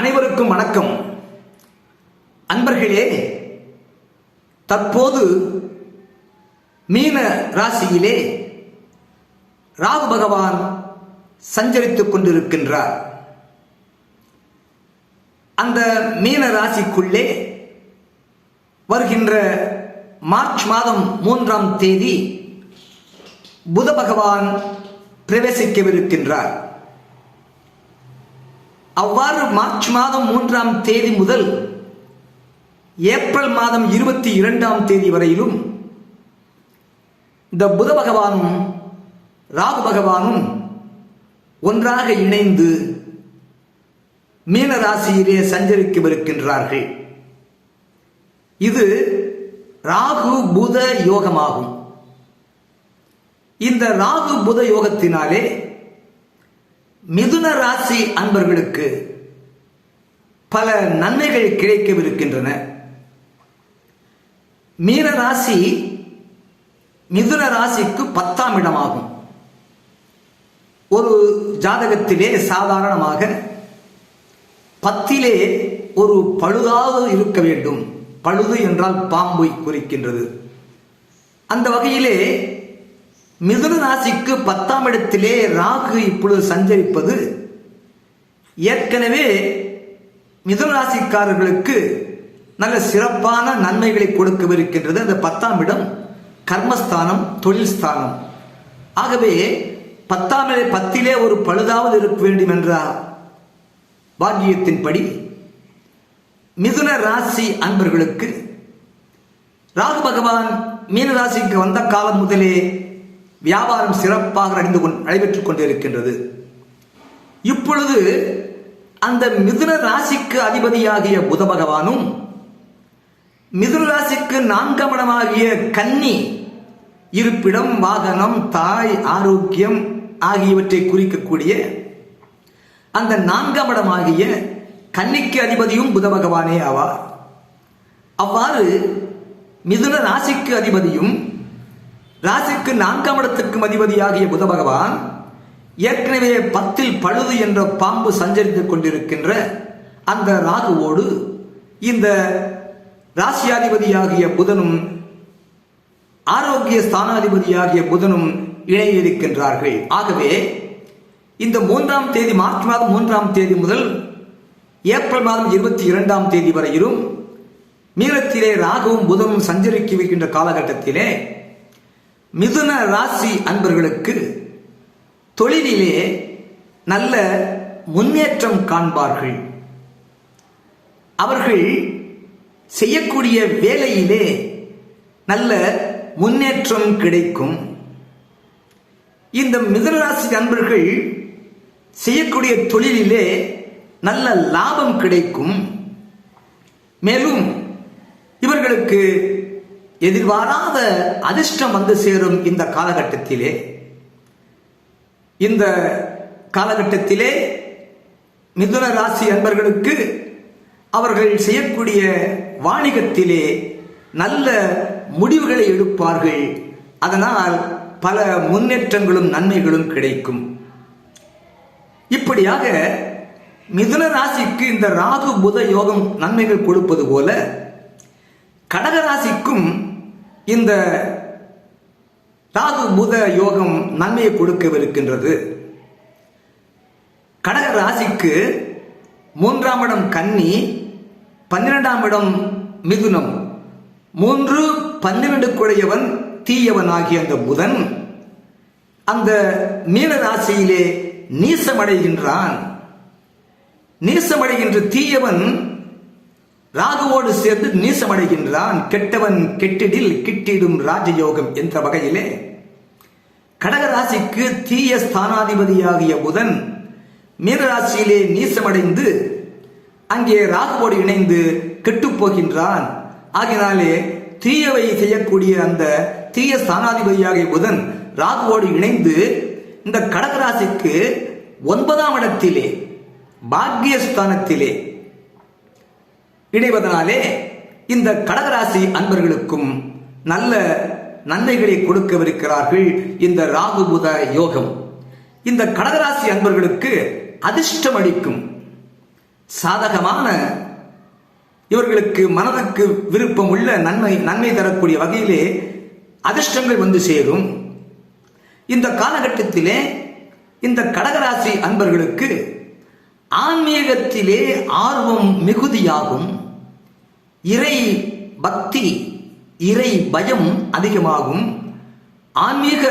அனைவருக்கும் வணக்கம். அன்பர்களே தற்போது மீன ராசியிலே ராகு பகவான் சஞ்சரித்துக் கொண்டிருக்கின்றார். அந்த மீன ராசிக்குள்ளே வருகின்ற மார்ச் மாதம் மூன்றாம் தேதி புத பகவான் பிரவேசிக்கவிருக்கின்றார். அவ்வாறு மார்ச் மாதம் மூன்றாம் தேதி முதல் ஏப்ரல் மாதம் இருபத்தி இரண்டாம் தேதி வரையிலும் இந்த புத பகவானும் ராகு பகவானும் ஒன்றாக இணைந்து மீன ராசியிலே சஞ்சரிக்கவிருக்கின்றார்கள் இது ராகு புத யோகமாகும். இந்த ராகு புத யோகத்தினாலே மிதுன ராசி அன்பர்களுக்கு பல நன்மைகள் கிடைக்கவிருக்கின்றன. மீன ராசி மிதுன ராசிக்கு பத்தாம் இடமாகும். ஒரு ஜாதகத்திலே சாதாரணமாக பத்திலே ஒரு பழுதாவது இருக்க வேண்டும். பழுது என்றால் பாம்பை குறிக்கின்றது. அந்த வகையிலே மிதுன ராசிக்கு பத்தாம் இடத்திலே ராகு இப்பொழுது சஞ்சரிப்பது ஏற்கனவே மிதுன ராசிக்காரர்களுக்கு நல்ல சிறப்பான நன்மைகளை கொடுக்கவிருக்கின்றது. அந்த பத்தாம் இடம் கர்மஸ்தானம் தொழில் ஸ்தானம். ஆகவே பத்தாம் பத்திலே ஒரு பழுதாவது இருக்க வேண்டும் என்ற பாக்கியத்தின்படி மிதுன ராசி அன்பர்களுக்கு ராகு பகவான் மீன ராசிக்கு வந்த காலம் முதலே வியாபாரம் சிறப்பாக நடந்து கொண்டு நடைபெற்றுக் கொண்டிருக்கின்றது. இப்பொழுது அந்த மிதுன ராசிக்கு அதிபதியாகிய புத பகவானும் மிதுன ராசிக்கு நான்காம் இடமாகிய கன்னி இருப்பிடம் வாகனம் தாய் ஆரோக்கியம் ஆகியவற்றை குறிக்கக்கூடிய அந்த நான்காம் இடமாகிய கன்னிக்கு அதிபதியும் புத பகவானே ஆவார். அவ்வாறு மிதுன ராசிக்கு அதிபதியும் ராசிக்கு நான்காம் இடத்துக்கும் அதிபதியாகிய புத பகவான் ஏற்கனவே பத்தில் பழுது என்ற பாம்பு சஞ்சரித்துக் கொண்டிருக்கின்ற அந்த ராகுவோடு இந்த ராசியாதிபதியாகிய புதனும் ஆரோக்கிய ஸ்தானாதிபதியாகிய புதனும் இணைய இருக்கின்றார்கள் ஆகவே இந்த மூன்றாம் தேதி மார்ச் மாதம் மூன்றாம் தேதி முதல் ஏப்ரல் மாதம் இருபத்தி இரண்டாம் தேதி வரையிலும் மீனத்திலே ராகுவும் புதனும் சஞ்சரிக்க வைக்கின்ற காலகட்டத்திலே மிதுன ராசி அன்பர்களுக்கு தொழிலிலே நல்ல முன்னேற்றம் காண்பார்கள். அவர்கள் செய்யக்கூடிய வேலையிலே நல்ல முன்னேற்றம் கிடைக்கும். இந்த மிதனராசி அன்பர்கள் செய்யக்கூடிய தொழிலிலே நல்ல லாபம் கிடைக்கும். மேலும் இவர்களுக்கு எதிர்பாராத அதிர்ஷ்டம் வந்து சேரும் இந்த காலகட்டத்திலே. இந்த காலகட்டத்திலே மிதுன ராசி அன்பர்களுக்கு அவர்கள் செய்யக்கூடிய வாணிகத்திலே நல்ல முடிவுகளை எடுப்பார்கள். அதனால் பல முன்னேற்றங்களும் நன்மைகளும் கிடைக்கும். இப்படியாக மிதுன ராசிக்கு இந்த ராகு புத யோகம் நன்மைகள் கொடுப்பது போல கடக ராசிக்கும் இந்த ராகு புத யோகம் நன்மையை கொடுக்கவிருக்கின்றது. கடக ராசிக்கு மூன்றாம் இடம் கன்னி பன்னிரெண்டாம் இடம் மிதுனம். மூன்று பன்னிரண்டு குடையவன் தீயவன் ஆகிய அந்த புதன் அந்த மீன ராசியிலே நீசமடைகின்றான். நீசமடைகின்ற தீயவன் ராகுவோடு சேர்ந்து நீசமடைகின்றான். கெட்டவன் கெட்டிடில் கிட்டிடும் ராஜயோகம் என்ற வகையிலே கடகராசிக்கு தீய ஸ்தானாதிபதியாகிய புதன் மீனராசியிலே நீசமடைந்து அங்கே ராகுவோடு இணைந்து கெட்டுப்போகின்றான் ஆகினாலே தீயவை செய்யக்கூடிய அந்த தீய ஸ்தானாதிபதியாகிய புதன் ராகுவோடு இணைந்து இந்த கடகராசிக்கு ஒன்பதாம் இடத்திலே பாக்கியஸ்தானத்திலே இணைவதனாலே இந்த கடகராசி அன்பர்களுக்கும் நல்ல நன்மைகளை கொடுக்கவிருக்கிறார்கள் இந்த ராகு புத யோகம். இந்த கடகராசி அன்பர்களுக்கு அதிர்ஷ்டம் அளிக்கும். சாதகமான இவர்களுக்கு மனதுக்கு விருப்பம் உள்ள நன்மை நன்மை தரக்கூடிய வகையிலே அதிர்ஷ்டங்கள் வந்து சேரும். இந்த காலகட்டத்திலே இந்த கடகராசி அன்பர்களுக்கு ஆன்மீகத்திலே ஆர்வம் மிகுதியாகும். இறை பக்தி இறை பயம் அதிகமாகும். ஆன்மீக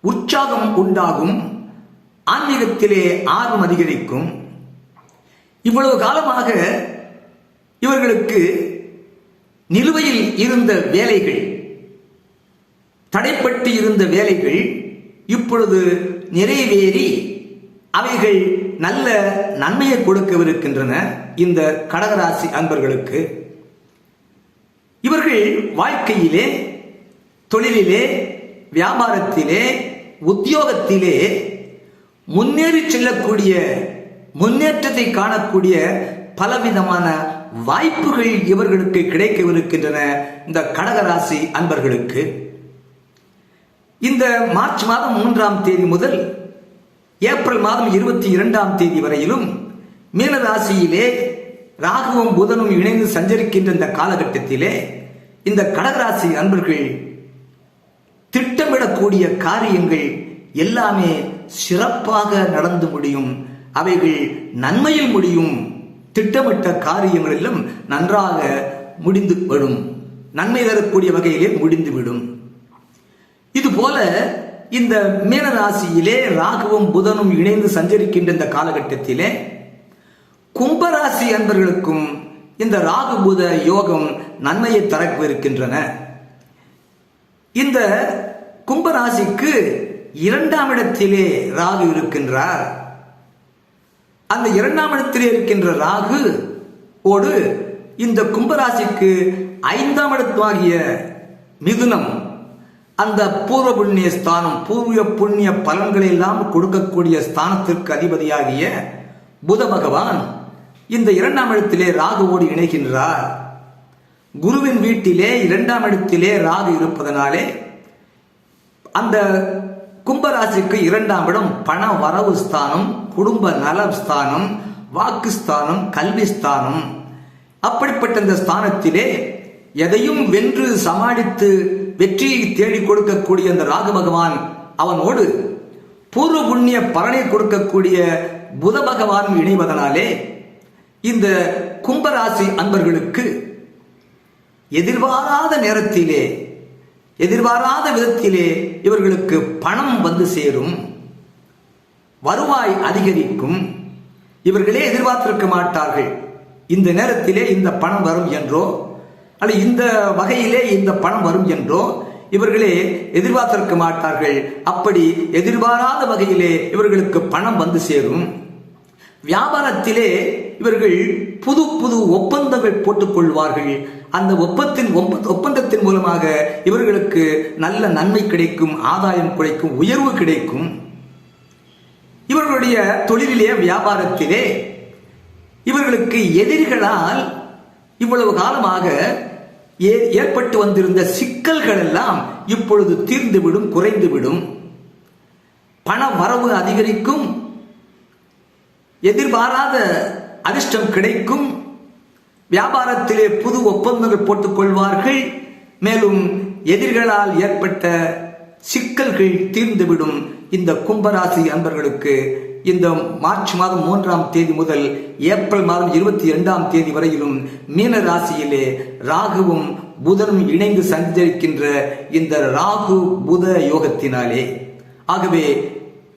உற்சாகம் உண்டாகும். ஆன்மீகத்திலே ஆர்வம் அதிகரிக்கும். இவ்வளவு காலமாக இவர்களுக்கு நிலுவையில் இருந்த வேலைகள் தடைப்பட்டு இருந்த வேலைகள் இப்பொழுது நிறைவேறி அவைகள் நல்ல நன்மையை கொடுக்கவிருக்கின்றன இந்த கடகராசி அன்பர்களுக்கு. இவர்கள் வாழ்க்கையிலே தொழிலிலே வியாபாரத்திலே உத்தியோகத்திலே முன்னேறி செல்லக்கூடிய முன்னேற்றத்தை காணக்கூடிய பலவிதமான வாய்ப்புகள் இவர்களுக்கு கிடைக்கவிருக்கின்றன இந்த கடகராசி அன்பர்களுக்கு. இந்த மார்ச் மாதம் மூன்றாம் தேதி முதல் ஏப்ரல் மாதம் இருபத்தி இரண்டாம் தேதி வரையிலும் மீனராசியிலே ராகுவும் புதனும் இணைந்து சஞ்சரிக்கின்ற இந்த காலகட்டத்திலே இந்த கடகராசி அன்பர்கள் திட்டமிடக்கூடிய காரியங்கள் எல்லாமே சிறப்பாக நடந்து முடியும். அவைகள் நன்மையில் முடியும். திட்டமிட்ட காரியங்களிலும் நன்றாக முடிந்து விடும் நன்மை தரக்கூடிய வகையிலே முடிந்துவிடும். இதுபோல இந்த மீனராசியிலே ராகுவும் புதனும் இணைந்து சஞ்சரிக்கின்ற இந்த காலகட்டத்திலே கும்பராசி அன்பர்களுக்கும் இந்த ராகு புத யோகம் நன்மையை தரவிருக்கின்றன. இந்த கும்பராசிக்கு இரண்டாம் இடத்திலே ராகு இருக்கின்றார். அந்த இரண்டாம் இடத்திலே இருக்கின்ற ராகு ஓடு இந்த கும்பராசிக்கு ஐந்தாம் இடத்துவாகிய மிதுனம். அந்த பூர்வ புண்ணிய ஸ்தானம் பூர்வ புண்ணிய பலன்களை எல்லாம் கொடுக்கக்கூடிய ஸ்தானத்திற்கு அதிபதியாகிய புத பகவான் இந்த இரண்டாம் இடத்திலே ராகுவோடு இணைகின்றார். குருவின் வீட்டிலே இரண்டாம் இடத்திலே ராகு இருப்பதனாலே அந்த கும்பராசிக்கு இரண்டாம் இடம் பண வரவு ஸ்தானம் குடும்ப நல ஸ்தானம் வாக்கு ஸ்தானம் கல்வி ஸ்தானம். அப்படிப்பட்ட இந்த ஸ்தானத்திலே எதையும் வென்று சமாளித்து வெற்றியை தேடி கொடுக்கக்கூடிய அந்த ராகு பகவான் அவனோடு பூர்வ புண்ணிய பலனை கொடுக்கக்கூடிய புத பகவான் இணைவதனாலே இந்த கும்பராசி அன்பர்களுக்கு எதிர்பாராத நேரத்திலே எதிர்பாராத விதத்திலே இவர்களுக்கு பணம் வந்து சேரும் வருவாய் அதிகரிக்கும் இவர்களே எதிர்பார்த்திருக்க மாட்டார்கள். இந்த நேரத்திலே இந்த பணம் வரும் என்றோ அல்ல இந்த வகையிலே இந்த பணம் வரும் என்றோ இவர்களே எதிர்பார்த்திருக்க மாட்டார்கள். அப்படி எதிர்பாராத வகையிலே இவர்களுக்கு பணம் வந்து சேரும். வியாபாரத்திலே இவர்கள் புது புது ஒப்பந்தங்கள் போட்டுக் கொள்வார்கள் அந்த ஒப்பத்தின் ஒப்பந்தத்தின் மூலமாக இவர்களுக்கு நல்ல நன்மை கிடைக்கும் ஆதாயம் கிடைக்கும் உயர்வு கிடைக்கும். இவர்களுடைய தொழிலிலே வியாபாரத்திலே இவர்களுக்கு எதிரிகளால் இவ்வளவு காலமாக ஏற்பட்டு வந்திருந்த சிக்கல்கள் எல்லாம் இப்பொழுது தீர்ந்துவிடும் குறைந்துவிடும். பண வரவு அதிகரிக்கும். எதிர்பாராத அதிர்ஷ்டம் கிடைக்கும். வியாபாரத்திலே புது ஒப்பந்தங்கள் போட்டுக் கொள்வார்கள் மேலும் எதிர்களால் ஏற்பட்ட சிக்கல்கள் தீர்ந்துவிடும். இந்த கும்பராசி அன்பர்களுக்கு இந்த மார்ச் மாதம் மூன்றாம் தேதி முதல் ஏப்ரல் மாதம் இருபத்தி இரண்டாம் தேதி வரையிலும் மீன ராசியிலே ராகுவும் புதனும் இணைந்து சஞ்சரிக்கின்ற இந்த ராகு புத யோகத்தினாலே. ஆகவே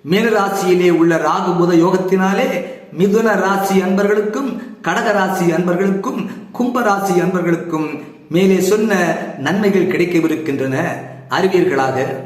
மீன ராசியிலே உள்ள ராகு புத யோகத்தினாலே மிதுன ராசி அன்பர்களுக்கும் கடக ராசி அன்பர்களுக்கும் கும்ப ராசி அன்பர்களுக்கும் மேலே சொன்ன நன்மைகள் கிடைக்கவிருக்கின்றன. அறிவீர்களாக?